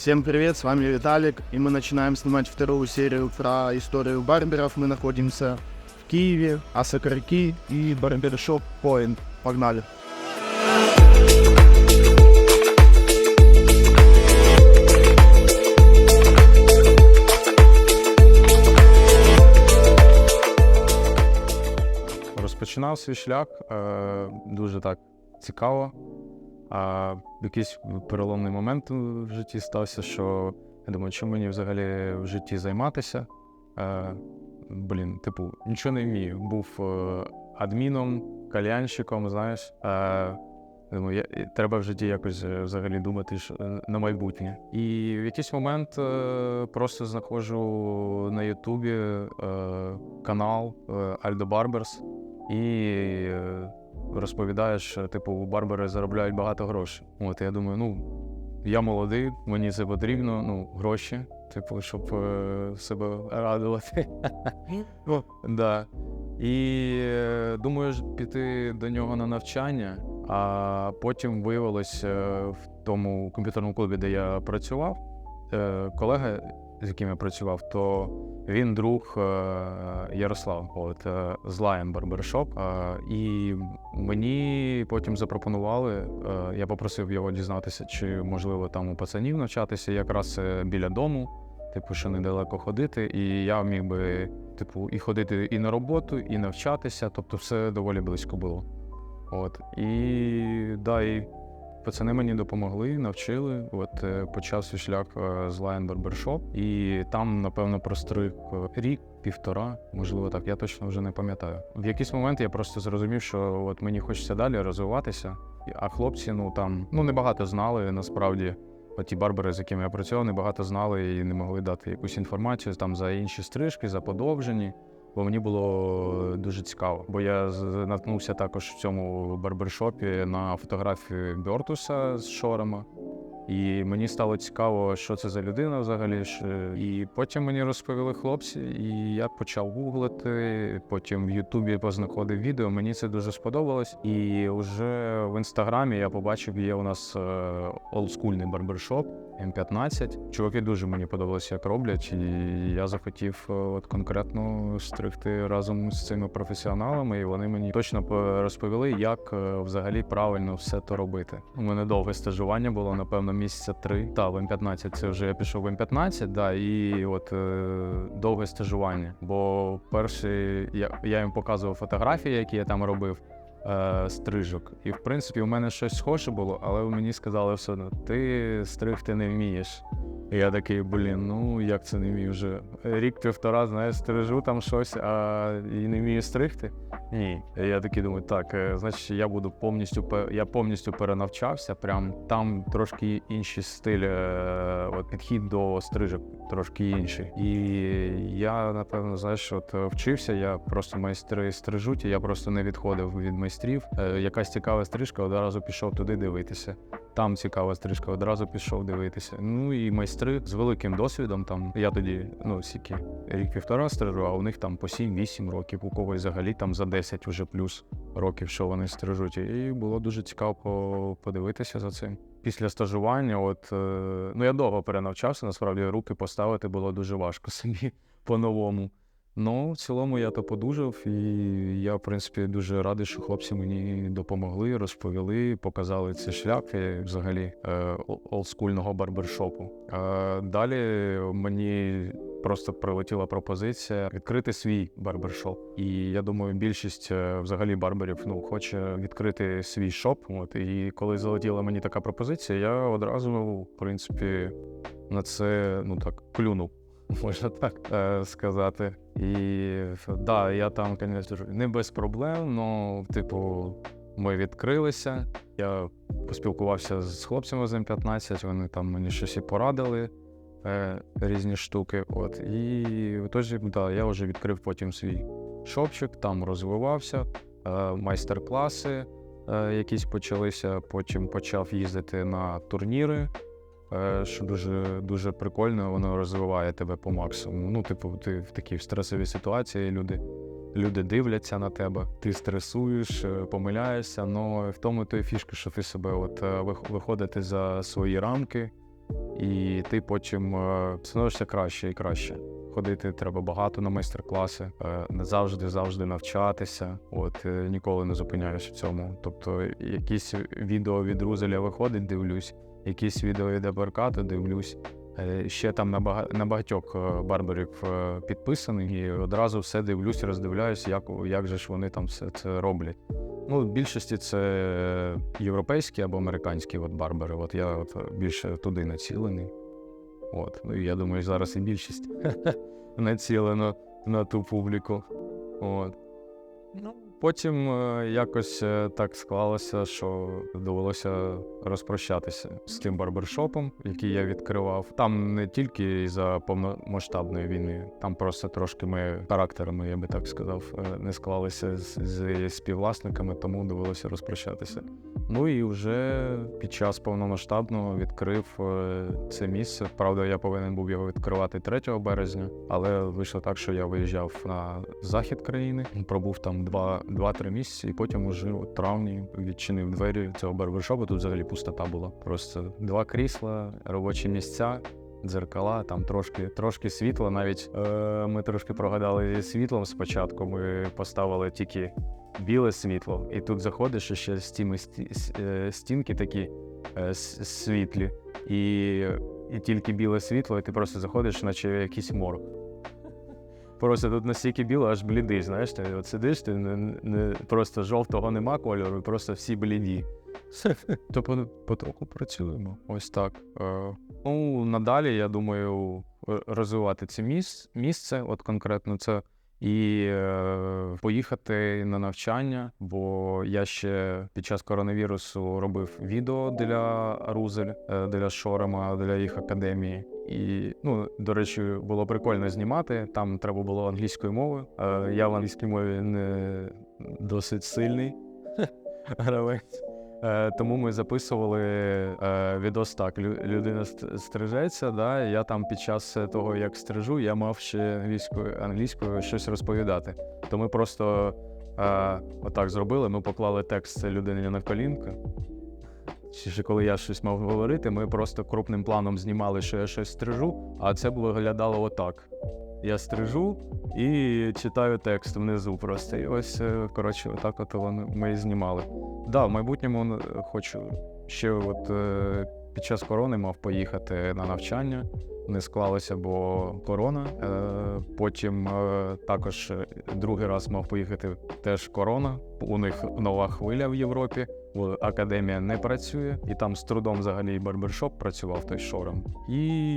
Всем привет, с вами Виталик, и мы начинаем снимать вторую серию про историю барберов. Мы находимся в Киеве, Асакарки и барбершоп Point. Погнали! Розпочинав свій шлях е, дуже так цікаво. А якийсь переломний момент в житті стався, що я думаю, чим мені взагалі в житті займатися. Е, блін, типу, нічого не вмію. Був е, адміном, кальянщиком, знаєш. Е, думаю, я, треба в житті якось е, взагалі думати що, е, на майбутнє. І в якийсь момент е, просто знаходжу на Ютубі е, канал Альдо Барберс і розповідаєш, е, типу, барбери заробляють багато грошей. От я думаю, ну я молодий, мені це потрібно, ну, гроші, типу, щоб е, себе радувати. Да. І е, думаю піти до нього на навчання, а потім виявилось е, в тому комп'ютерному клубі, де я працював, е, колега, з яким я працював, то він друг е, Ярослав, от е, з Lion. Е, і мені потім запропонували. е, Я попросив його дізнатися, чи можливо там у пацанів навчатися, якраз біля дому, типу, що недалеко ходити. І я міг би, типу, і ходити і на роботу, і навчатися. Тобто, все доволі близько було. От і да, і Пацани мені допомогли, навчили. От е, почав шлях е, з Lion Barbershop, і там, напевно, простриг е, рік, півтора, можливо, так. Я точно вже не пам'ятаю. В якийсь момент я просто зрозумів, що от мені хочеться далі розвиватися. А хлопці, ну там ну небагато знали насправді. Ті барбери, з якими я працював, небагато знали і не могли дати якусь інформацію там за інші стрижки, за подовжені. Бо мені було дуже цікаво, бо я наткнувся також в цьому барбершопі на фотографію Бертуса з шорами. І мені стало цікаво, що це за людина взагалі. ж. І потім мені розповіли хлопці, і я почав гуглити. Потім в Ютубі познаходив відео. Мені це дуже сподобалось. І вже в інстаграмі я побачив, є у нас е, олдскульний барбершоп М15. Чуваки дуже мені подобалося, як роблять, і я захотів е, от конкретно стригти разом з цими професіоналами, і вони мені точно по- розповіли, як е, взагалі правильно все то робити. У мене довге стажування було, напевно, місяця три. Та в М15 це вже я пішов в М15, да, і от е, довге стажування. Бо перший я, я їм показував фотографії, які я там робив е, стрижок. І в принципі, у мене щось схоже було, але мені сказали все одно, ти стригти не вмієш. І я такий, блін, ну як це не вмію вже? Рік-півтора, знаєш, стрижу там щось, а і не вмію стригти. Ні. І я такий думаю, так, е, значить, я буду повністю я повністю перенавчався. Прям там трошки інший стиль, е, от підхід до стрижок трошки інший. І я, напевно, знаєш, от е, вчився, я просто майстри стрижуть, і я просто не відходив від майстрів. Е, Якась цікава стрижка, одразу пішов туди дивитися. Там цікава стрижка, одразу пішов дивитися. Ну і майстри з великим досвідом. Там я тоді, ну сіки, рік півтора стрижу, а у них там по 7-8 років, у когось взагалі там за 10 уже плюс років, що вони стрижуть. І було дуже цікаво подивитися за цим. Після стажування, от е, ну я довго перенавчався, насправді руки поставити було дуже важко собі по-новому. Ну, в цілому я то подужав, і я, в принципі, дуже радий, що хлопці мені допомогли, розповіли, показали цей шлях взагалі е, олдскульного барбершопу. Е, Далі мені просто прилетіла пропозиція відкрити свій барбершоп. І я думаю, більшість е, взагалі барберів ну, хоче відкрити свій шоп. От і коли залетіла мені така пропозиція, я одразу, в принципі, на це ну так клюнув. Можна так е, сказати. І да, я там, звісно, не без проблем, але, типу, ми відкрилися. Я поспілкувався з хлопцями з М15, вони там мені щось і порадили, е, різні штуки. От. І тож, да, я вже відкрив потім свій шопчик, там розвивався, е, майстер-класи е, якісь почалися. Потім почав їздити на турніри. Е, що дуже, дуже прикольно, воно розвиває тебе по максимуму. Ну, типу, ти в такій стресовій ситуації, люди, люди дивляться на тебе, ти стресуєш, е, помиляєшся, але в тому то і фішка, що ти себе от е, виходити за свої рамки і ти потім становишся краще і краще. Ходити треба багато на майстер-класи, завжди завжди навчатися. От ніколи не зупиняєш в цьому. Тобто, якісь відео від Рузеля виходить, дивлюсь, якісь відео від Аберкату дивлюсь. Е, Ще там на, бага... на багатьох е, барберів е, підписаний, і одразу все дивлюсь, роздивляюсь, як, як же ж вони там все це роблять. Ну, в більшості це європейські або американські от барбери. От я от більше туди націлений. От. Ну я думаю, зараз і більшість націлено на ту публіку. От. Потім е, якось е, так склалося, що довелося розпрощатися з тим барбершопом, який я відкривав. Там не тільки за повномасштабної війни, там просто трошки ми характерами, я би так сказав, е, не склалися з, з співвласниками, тому довелося розпрощатися. Ну і вже під час повномасштабного відкрив е, це місце. Правда, я повинен був його відкривати 3 березня, але вийшло так, що я виїжджав на захід країни, пробув там 2-3 місяці, і потім уже у травні відчинив двері цього барбершопу. Тут взагалі пустота була. Просто два крісла, робочі місця. Дзеркала, там трошки, трошки світла. Навіть е, ми трошки прогадали зі світлом спочатку. Ми поставили тільки біле світло, і тут заходиш і ще з с- е, стінки такі е, світлі, і, і тільки біле світло, і ти просто заходиш, наче якийсь морг. Просто тут настільки біло, аж блідий, знаєш, ти от сидиш, ти не, не, просто жовтого нема кольору, просто всі бліді. То по- потроху працюємо. Ось так. Е, Ну, надалі, я думаю, розвивати це місце, от конкретно це, і поїхати на навчання, бо я ще під час коронавірусу робив відео для Рузель, е, для Шорема, для їх академії. І, ну, до речі, було прикольно знімати. Там треба було англійською мовою. Е, я в англійській мові не досить сильний гравець. Е, тому ми записували е, відос так. лю- Людина ст- стрижеться, да, я там під час того, як стрижу, я мав ще англійською, англійською щось розповідати. То ми просто е, отак зробили. Ми поклали текст людині на колінку. Чи ще коли я щось мав говорити, ми просто крупним планом знімали, що я щось стрижу, а це виглядало отак. Я стрижу і читаю текст внизу просто. І ось, е, коротше, отак от ми і знімали. Да, в майбутньому е, хочу ще от е, під час корони мав поїхати на навчання. Не склалося, бо корона. Потім також другий раз мав поїхати теж корона. У них нова хвиля в Європі. Академія не працює, і там з трудом взагалі барбершоп працював той шором. І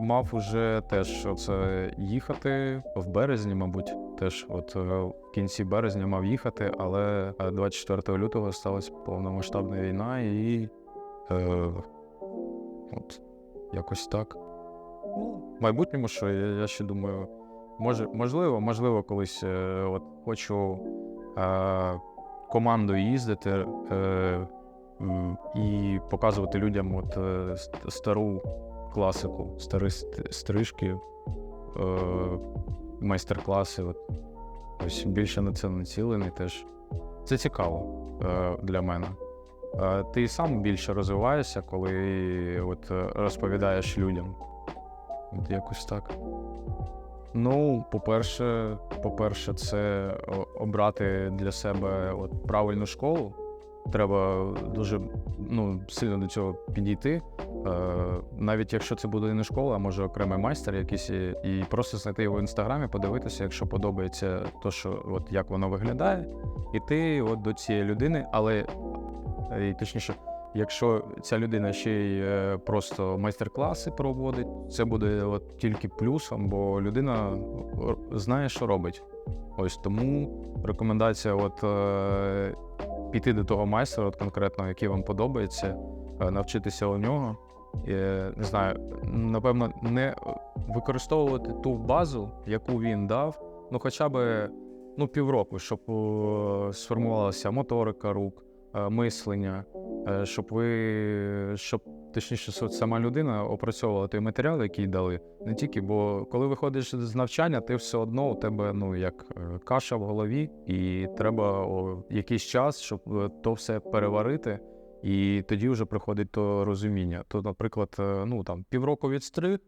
мав уже теж це їхати в березні, мабуть. Теж, от е, в кінці березня мав їхати, але е, 24 лютого сталася повномасштабна війна, і е, от якось так. В майбутньому, що я, я ще думаю, може, можливо, можливо, колись е, от хочу е, командою їздити е, і показувати людям от, е, стару класику, старі стрижки, е, майстер-класи. От. Ось більше на це націлений теж. Це цікаво е, для мене. Е, ти сам більше розвиваєшся, коли от, розповідаєш людям. От якось так. Ну, по-перше, по-перше, це обрати для себе от правильну школу. Треба дуже ну, сильно до цього підійти. Е, навіть якщо це буде не школа, а може окремий майстер якийсь, і, просто знайти його в інстаграмі, подивитися, якщо подобається то, що от як воно виглядає, іти от до цієї людини, але е, і точніше, якщо ця людина ще й е, просто майстер-класи проводить, це буде от тільки плюсом, бо людина знає, що робить. Ось тому рекомендація, от е, піти до того майстра, от конкретно, який вам подобається, е, навчитися у нього. Е, Не знаю, напевно, не використовувати ту базу, яку він дав, ну хоча б ну, півроку, щоб е, сформувалася моторика рук, мислення, е, щоб ви, щоб точніше, сама людина опрацьовувала той матеріал, який дали, не тільки, бо коли виходиш з навчання, ти все одно у тебе ну як е, каша в голові, і треба о, якийсь час, щоб е, то все переварити І тоді вже приходить то розуміння. То, наприклад, е, ну там півроку відстриг,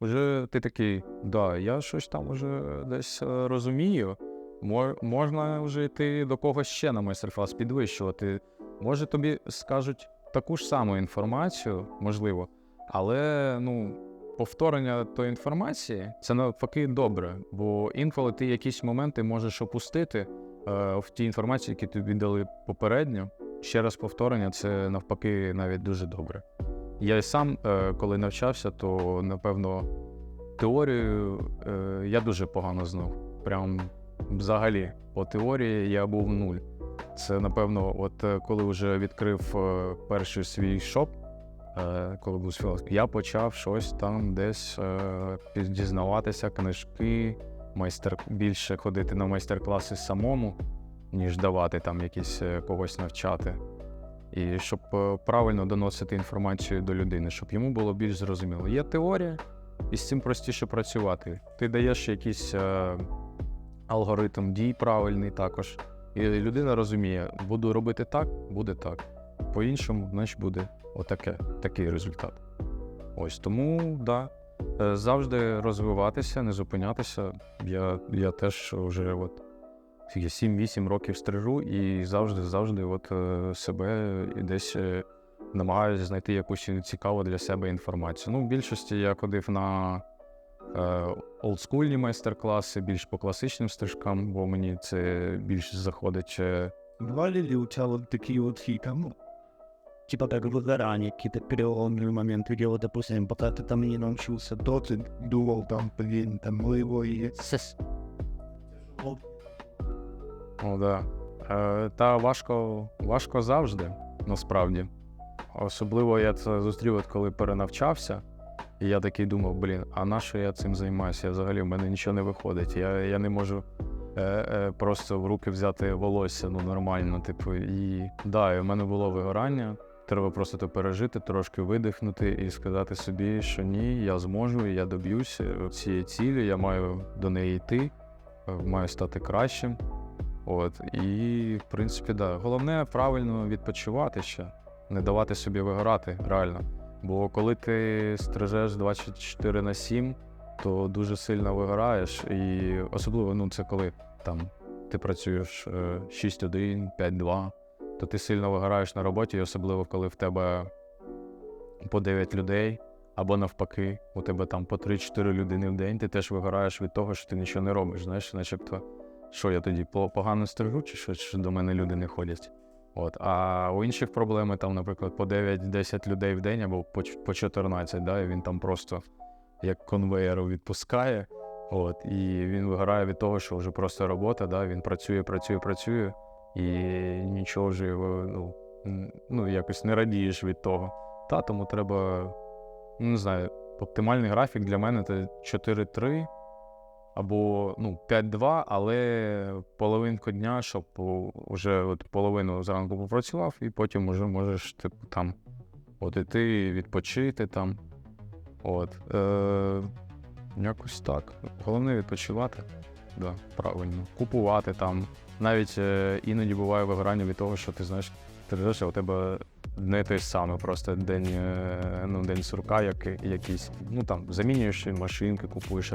вже ти такий, да, я щось там вже десь е, розумію. Мо- Можна вже йти до когось ще на майстер-клас підвищувати. Може, тобі скажуть таку ж саму інформацію, можливо, але ну, повторення тої інформації це навпаки добре, бо інколи ти якісь моменти можеш опустити е, в ті інформації, які тобі дали попередньо. Ще раз повторення це навпаки навіть дуже добре. Я й сам, е, коли навчався, то напевно теорію е, я дуже погано знав. Прям взагалі по теорії я був нуль. Це напевно, от е, коли вже відкрив е, перший свій шоп, е, коли був філософ, я почав щось там десь дізнаватися, книжки, майстер більше ходити на майстер-класи самому, ніж давати там якісь когось навчати. І щоб правильно доносити інформацію до людини, щоб йому було більш зрозуміло. Є теорія, і з цим простіше працювати. Ти даєш якийсь е, алгоритм дій правильний також. І людина розуміє, буду робити так, буде так. По-іншому, значить, буде отаке, такий результат. Ось тому, да, е, завжди розвиватися, не зупинятися. Я, я теж вже от скільки, 7-8 років стрижу і завжди, завжди от, е, себе десь е, намагаюся знайти якусь цікаву для себе інформацію. Ну, в більшості я ходив на олдскульні майстер-класи, більш по класичним стрижкам, бо мені це більш заходить. е, Бывали ли у тебя вот такие вот фика, ну, типа как выгорание, какие-то переломные моменты, где вот, допустим, пока ты там не научился, то ты думал там, блин, там мы его и... О, да. Е, та важко, важко завжди, насправді. Особливо я це зустрів, от коли перенавчався, і я такий думав, блін, а на що я цим займаюся? Взагалі в мене нічого не виходить. Я, я не можу е, е, просто в руки взяти волосся, ну нормально. Типу, і да, і в мене було вигорання. Треба просто то пережити, трошки видихнути і сказати собі, що ні, я зможу, я доб'юся цієї цілі, я маю до неї йти, е, маю стати кращим. От, і, в принципі, да. Головне правильно відпочивати ще, не давати собі вигорати, реально. Бо коли ти стрижеш 24 на 7, то дуже сильно вигораєш. І особливо, ну, це коли там ти працюєш е, 6-1, 5-2, то ти сильно вигораєш на роботі, і особливо коли в тебе по 9 людей, або навпаки, у тебе там по 3-4 людини в день, ти теж вигораєш від того, що ти нічого не робиш. Знаєш, начебто. Що я тоді погано стрижу, чи що, чи до мене люди не ходять? От. А у інших проблеми там, наприклад, по 9-10 людей в день або по, 14, да, і він там просто як конвеєру відпускає. От, і він вигорає від того, що вже просто робота, да, він працює, працює, працює, і нічого вже ну, ну, якось не радієш від того. Та, тому треба, ну, не знаю, оптимальний графік для мене це 4-3 або ну, 5-2, але половинку дня, щоб вже от половину зранку попрацював, і потім вже можеш типу, там от іти, відпочити там. От. Е, якось так. Головне відпочивати. Да, правильно. Купувати там. Навіть е, іноді буває вигорання від того, що ти знаєш, ти а у тебе не той самий, просто день, е, ну, день сурка як, якийсь. Ну там замінюєш машинки, купуєш.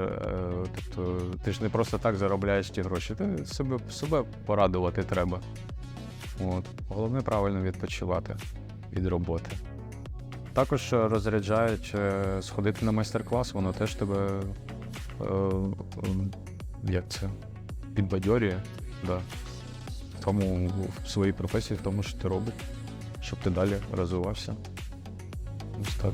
Тобто ти ж не просто так заробляєш ті гроші. Ти себе, себе порадувати треба. От. Головне правильно відпочивати від роботи. Також розряджають е, сходити на майстер-клас, воно теж тебе як це, підбадьорює. Да. Тому в своїй професії, в тому, що ти робиш, щоб ти далі розвивався. Ось так.